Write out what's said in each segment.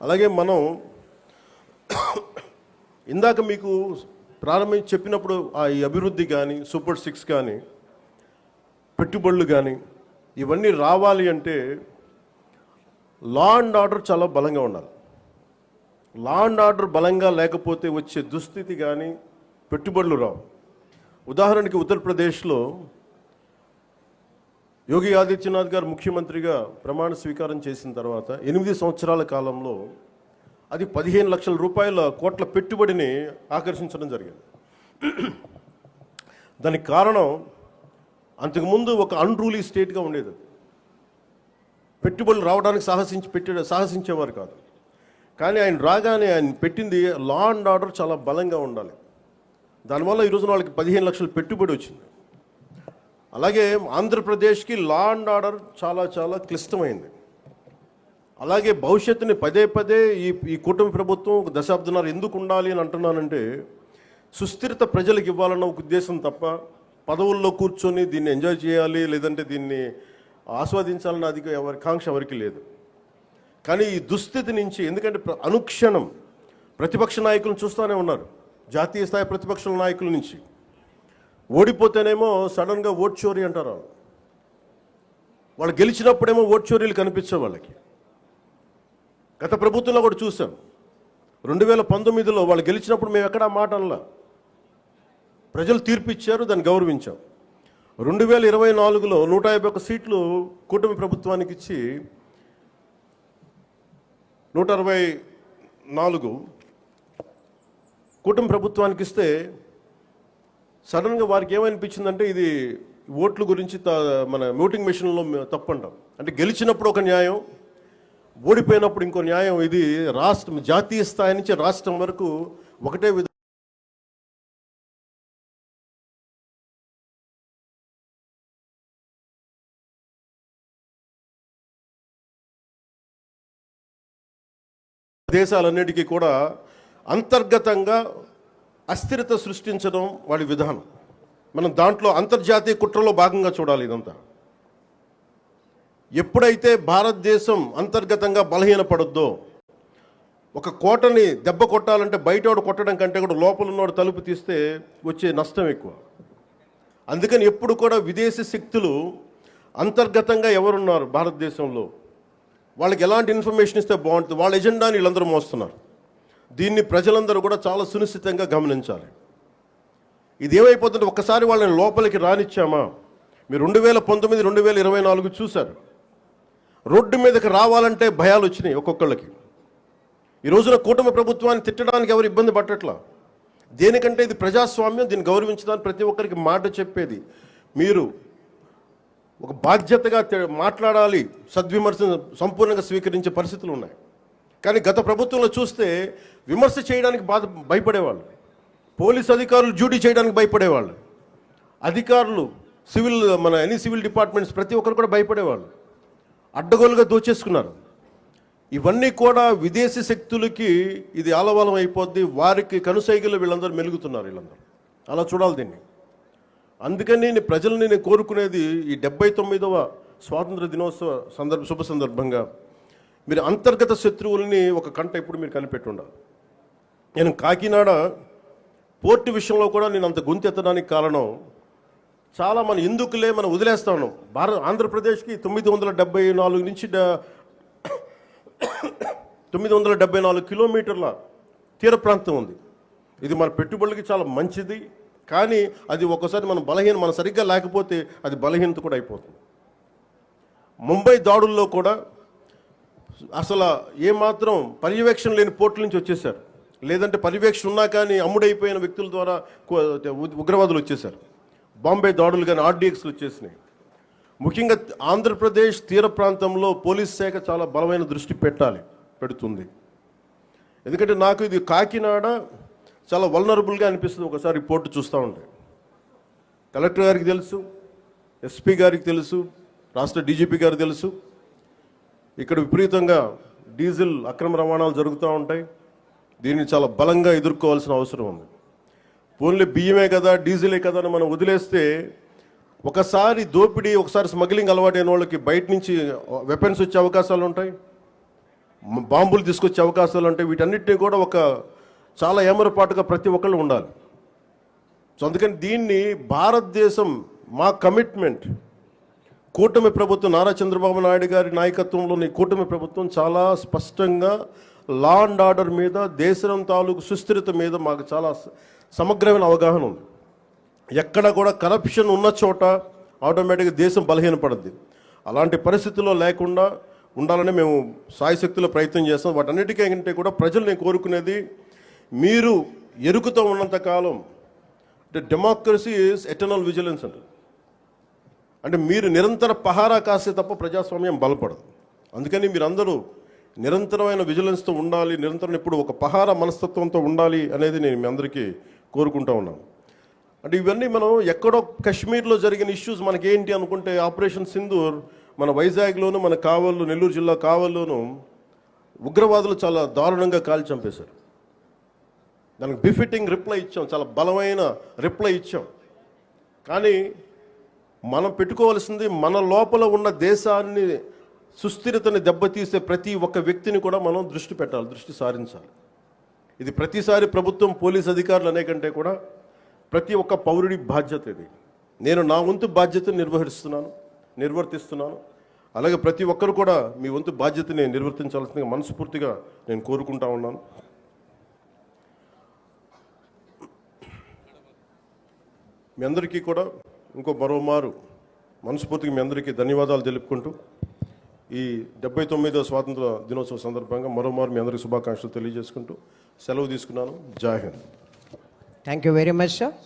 అలాగే మనం ఇందాక మీకు ప్రారంభం చెప్పినప్పుడు ఆ ఈ అభివృద్ధి కానీ సూపర్ సిక్స్ కానీ పెట్టుబడులు కానీ ఇవన్నీ రావాలి అంటే లా అండ్ ఆర్డర్ చాలా బలంగా ఉండాలి. లా అండ్ ఆర్డర్ బలంగా లేకపోతే వచ్చే దుస్థితి కానీ పెట్టుబడులు రావు. ఉదాహరణకి ఉత్తరప్రదేశ్లో యోగి ఆదిత్యనాథ్ గారు ముఖ్యమంత్రిగా ప్రమాణ స్వీకారం చేసిన తర్వాత ఎనిమిది సంవత్సరాల కాలంలో అది పదిహేను లక్షల రూపాయల కోట్ల పెట్టుబడిని ఆకర్షించడం జరిగింది. దానికి కారణం అంతకుముందు ఒక అన్రూలీ స్టేట్గా ఉండేది పెట్టుబడులు రావడానికి సాహసించి పెట్టే సాహసించేవారు కాదు. కానీ ఆయన రాగానే ఆయన పెట్టింది లా అండ్ ఆర్డర్ చాలా బలంగా ఉండాలి. దానివల్ల ఈ రోజున వాళ్ళకి పదిహేను లక్షల పెట్టుబడి వచ్చింది. అలాగే ఆంధ్రప్రదేశ్కి లా అండ్ ఆర్డర్ చాలా చాలా క్లిష్టమైంది. అలాగే భవిష్యత్తుని పదే పదే ఈ ఈ కూటమి ప్రభుత్వం ఒక దశాబ్దన్నర ఎందుకు ఉండాలి అని అంటున్నానంటే సుస్థిరత ప్రజలకు ఇవ్వాలన్న ఒక ఉద్దేశం తప్ప పదవుల్లో కూర్చొని దీన్ని ఎంజాయ్ చేయాలి లేదంటే దీన్ని ఆస్వాదించాలన్న అది ఎవరి కాంక్ష ఎవరికి లేదు. కానీ ఈ దుస్థితి నుంచి ఎందుకంటే అనుక్షణం ప్రతిపక్ష నాయకులను చూస్తూనే ఉన్నారు. జాతీయ స్థాయి ప్రతిపక్ష నాయకుల నుంచి. ఓడిపోతేనేమో సడన్గా ఓట్ చోరీ అంటారు వాళ్ళు. వాళ్ళు గెలిచినప్పుడేమో ఓట్ చోరీలు కనిపించే వాళ్ళకి. గత ప్రభుత్వంలో కూడా చూసాం రెండు వేల పంతొమ్మిదిలో వాళ్ళు గెలిచినప్పుడు మేము ఎక్కడా మాట అనలా. ప్రజలు తీర్పు ఇచ్చారు దాన్ని గౌరవించాం. రెండు వేల ఇరవై నాలుగులో నూట యాభై ఒక్క సీట్లు కూటమి ప్రభుత్వానికి ఇచ్చి నూట అరవై నాలుగు కూటమి ప్రభుత్వానికి ఇస్తే సడన్గా వారికి ఏమనిపించిందంటే ఇది ఓట్ల గురించి మన ఓటింగ్ మిషన్లో తప్పంటాం. అంటే గెలిచినప్పుడు ఒక న్యాయం ఓడిపోయినప్పుడు ఇంకో న్యాయం ఇది రాష్ట్రం జాతీయ స్థాయి నుంచి రాష్ట్రం వరకు ఒకటే విధ దేశాలన్నిటికీ కూడా అంతర్గతంగా అస్థిరత సృష్టించడం వాడి విధానం. మనం దాంట్లో అంతర్జాతీయ కుట్రలో భాగంగా చూడాలి ఇదంతా. ఎప్పుడైతే భారతదేశం అంతర్గతంగా బలహీనపడద్దో ఒక కోటని దెబ్బ కొట్టాలంటే బయటోడు కొట్టడం కంటే కూడా లోపల ఉన్నోడు తలుపు తీస్తే వచ్చే నష్టం ఎక్కువ. అందుకని ఎప్పుడు కూడా విదేశీ శక్తులు అంతర్గతంగా ఎవరున్నారు భారతదేశంలో? వాళ్ళకి ఎలాంటి ఇన్ఫర్మేషన్ ఇస్తే బాగుంటుంది? వాళ్ళ ఎజెండాని వీళ్ళందరూ మోస్తున్నారు. దీన్ని ప్రజలందరూ కూడా చాలా సునిశ్చితంగా గమనించాలి. ఇది ఏమైపోతుంటే ఒక్కసారి వాళ్ళని లోపలికి రానిచ్చామా? మీరు రెండు వేల పంతొమ్మిది రెండు వేల ఇరవై నాలుగు చూశారు. రోడ్డు మీదకి రావాలంటే భయాలు వచ్చినాయి ఒక్కొక్కళ్ళకి. ఈ రోజున కూటమి ప్రభుత్వాన్ని తిట్టడానికి ఎవరు ఇబ్బంది పట్టట్లా దేనికంటే ఇది ప్రజాస్వామ్యం దీన్ని గౌరవించడానికి ప్రతి ఒక్కరికి మాట చెప్పేది. మీరు ఒక బాధ్యతగా మాట్లాడాలి సద్విమర్శను సంపూర్ణంగా స్వీకరించే పరిస్థితులు ఉన్నాయి. కానీ గత ప్రభుత్వంలో చూస్తే విమర్శ చేయడానికి బాధ భయపడేవాళ్ళు. పోలీస్ అధికారులు డ్యూటీ చేయడానికి భయపడేవాళ్ళు. అధికారులు సివిల్ మన ఎనీ సివిల్ డిపార్ట్మెంట్స్ ప్రతి ఒక్కరు కూడా భయపడేవాళ్ళు. అడ్డగోలుగా దోచేసుకున్నారు. ఇవన్నీ కూడా విదేశీ శక్తులకి ఇది ఆలవాలం అయిపోద్ది. వారికి కనుసైగలు వీళ్ళందరూ మెలుగుతున్నారు వీళ్ళందరూ. అలా చూడాలి దీన్ని. అందుకని నేను ప్రజల్ని నేను కోరుకునేది ఈ డెబ్బై తొమ్మిదవ స్వాతంత్ర దినోత్సవ సందర్భ శుభ సందర్భంగా మీరు అంతర్గత శత్రువుల్ని ఒక కంట ఇప్పుడు మీరు కనిపెట్టుండాలి. నేను కాకినాడ పోర్టు విషయంలో కూడా నేను అంత గొంతెత్తడానికి కారణం చాలా మనం ఎందుకులే మనం వదిలేస్తా ఉన్నాం. భారత ఆంధ్రప్రదేశ్కి తొమ్మిది వందల డెబ్బై నాలుగు నుంచి తొమ్మిది వందల డెబ్బై నాలుగు కిలోమీటర్ల తీర ప్రాంతం ఉంది. ఇది మన పెట్టుబడులకి చాలా మంచిది కానీ అది ఒకసారి మనం బలహీన మనం సరిగ్గా లేకపోతే అది బలహీనత కూడా అయిపోతుంది. ముంబై దాడుల్లో కూడా అసలు ఏమాత్రం పర్యవేక్షణ లేని పోర్టుల నుంచి వచ్చేసారు లేదంటే పర్యవేక్షణ ఉన్నా కానీ అమ్ముడైపోయిన వ్యక్తుల ద్వారా ఉగ్రవాదులు వచ్చేసారు బాంబే దాడులు కానీ ఆర్డీఎక్స్లు వచ్చేసినాయి. ముఖ్యంగా ఆంధ్రప్రదేశ్ తీర ప్రాంతంలో పోలీస్ శాఖ చాలా బలమైన దృష్టి పెట్టాలి పెడుతుంది. ఎందుకంటే నాకు ఇది కాకినాడ చాలా వల్నరబుల్గా అనిపిస్తుంది. ఒకసారి రిపోర్ట్ చూస్తూ ఉంటే. కలెక్టర్ గారికి తెలుసు ఎస్పీ గారికి తెలుసు రాష్ట్ర డీజీపీ గారికి తెలుసు. ఇక్కడ విపరీతంగా డీజిల్ అక్రమ రవాణాలు జరుగుతూ ఉంటాయి. దీన్ని చాలా బలంగా ఎదుర్కోవాల్సిన అవసరం ఉంది. ఓన్లీ బియ్యమే కదా డీజిలే కదా అని మనం వదిలేస్తే ఒకసారి దోపిడీ ఒకసారి స్మగ్లింగ్ అలవాటైన వాళ్ళకి బయట నుంచి వెపన్స్ వచ్చే అవకాశాలు ఉంటాయి. బాంబులు తీసుకొచ్చే అవకాశాలు ఉంటాయి. వీటన్నిటిని కూడా ఒక చాలా ఏమరపాటుగా ప్రతి ఒక్కళ్ళు ఉండాలి. సో అందుకని దీన్ని భారతదేశం మా కమిట్మెంట్ కూటమి ప్రభుత్వం నారా చంద్రబాబు నాయుడు గారి నాయకత్వంలోని కూటమి ప్రభుత్వం చాలా స్పష్టంగా లా అండ్ ఆర్డర్ మీద దేశం తాలూకు సుస్థిరత మీద మాకు చాలా సమగ్రమైన అవగాహన ఉంది. ఎక్కడ కూడా కరప్షన్ ఉన్న చోట ఆటోమేటిక్గా దేశం బలహీనపడుద్ది. అలాంటి పరిస్థితుల్లో లేకుండా ఉండాలని మేము సాయశక్తిలో ప్రయత్నం చేస్తాం. వాటన్నిటికంటే కూడా ప్రజలు నేను కోరుకునేది మీరు ఎరుకుతో ఉన్నంత కాలం అంటే డెమోక్రసీ ఈజ్ ఎటర్నల్ విజిలెన్స్ అంటారు. అంటే మీరు నిరంతర పహారా కాస్తే తప్ప ప్రజాస్వామ్యం బలపడదు. అందుకని మీరందరూ నిరంతరమైన విజిలెన్స్తో ఉండాలి నిరంతరం ఇప్పుడు ఒక పహార మనస్తత్వంతో ఉండాలి అనేది నేను మీ అందరికీ కోరుకుంటా ఉన్నాను. అంటే ఇవన్నీ మనం ఎక్కడో కాశ్మీర్లో జరిగిన ఇష్యూస్ మనకి ఏంటి అనుకుంటే ఆపరేషన్ సింధూర్ మన వైజాగ్లోను మన కావల్లో నెల్లూరు జిల్లా కావల్లోను ఉగ్రవాదులు చాలా దారుణంగా కాల్చి చంపేశారు. దానికి బిఫిట్టింగ్ రిప్లై ఇచ్చాం చాలా బలమైన రిప్లై ఇచ్చాం. కానీ మనం పెట్టుకోవాల్సింది మన లోపల ఉన్న దేశాన్ని సుస్థిరతని దెబ్బతీసే ప్రతి ఒక్క వ్యక్తిని కూడా మనం దృష్టి పెట్టాలి దృష్టి సారించాలి. ఇది ప్రతిసారి ప్రభుత్వం పోలీస్ అధికారులు అనే కంటే కూడా ప్రతి ఒక్క పౌరుడి బాధ్యత ఇది. నేను నా వంతు బాధ్యతను నిర్వహిస్తున్నాను నిర్వర్తిస్తున్నాను. అలాగే ప్రతి ఒక్కరు కూడా మీ వంతు బాధ్యతని నిర్వర్తించాల్సిందిగా మనస్ఫూర్తిగా నేను కోరుకుంటా ఉన్నాను. మీ అందరికీ కూడా ఇంకో మరోమారు మనస్ఫూర్తిగా మీ అందరికీ ధన్యవాదాలు తెలుపుకుంటూ ఈ డెబ్బై తొమ్మిదో స్వాతంత్ర దినోత్సవం సందర్భంగా మరోమారు మీ అందరికీ శుభాకాంక్షలు తెలియజేసుకుంటూ సెలవు తీసుకున్నాను. జై Hind. Thank you very much sir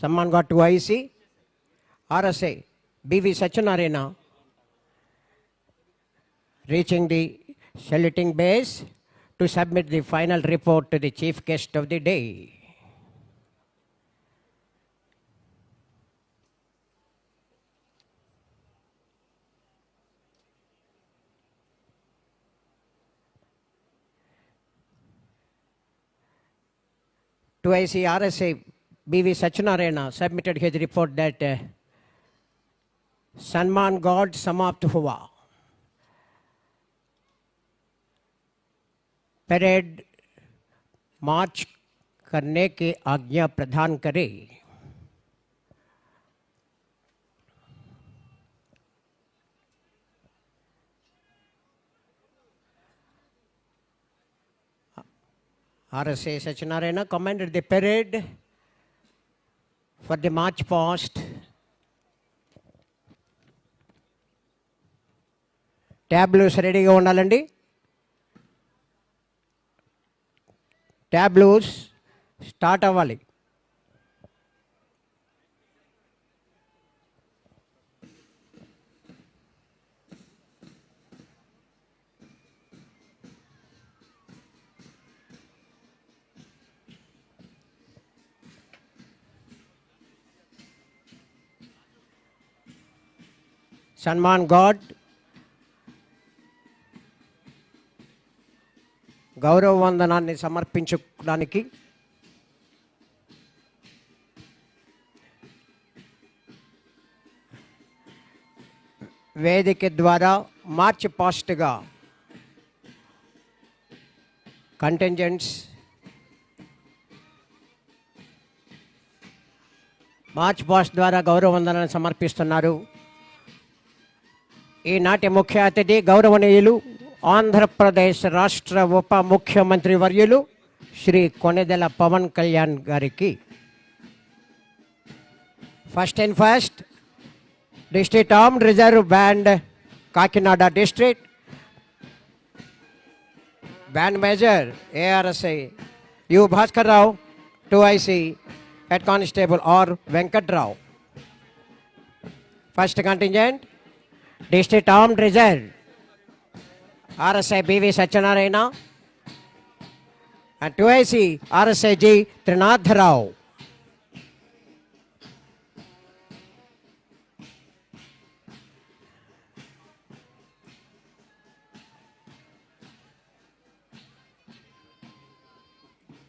Someone got to IC, RSA, BV Sachinarena, reaching the saluting base to submit the final report to the chief guest of the day. to ICRSA, BV Sachinarayana submitted his report that uh, सन्मान guard समाप्त हुआ। Parade march करने के आज्ञा प्रदान करे। R S A Satyanarayana commanded the parade for the march past tableaux రెడీగా ఉండాలండి. ట్యాబ్లూస్ స్టార్ట్ అవ్వాలి. సన్మాన్ గాడ్. గౌరవ వందనాన్ని సమర్పించుకోవడానికి వేదిక ద్వారా మార్చ్ పాస్ట్గా కంటెంజెంట్స్ మార్చ్ పాస్ట్ ద్వారా గౌరవ వందనాన్ని సమర్పిస్తున్నారు. ఈనాటి ముఖ్య అతిథి గౌరవనీయులు ఆంధ్రప్రదేశ్ రాష్ట్ర ఉప ముఖ్యమంత్రి వర్యులు శ్రీ కొనెదెల పవన్ కళ్యాణ్ గారికి first and first district armed reserve band Kakinada district band major ARSI U Bhaskar Rao two IC head constable R Venkatrao first contingent District Armed RSI P V Satyanarayana and to IC RSAG Trinadharao.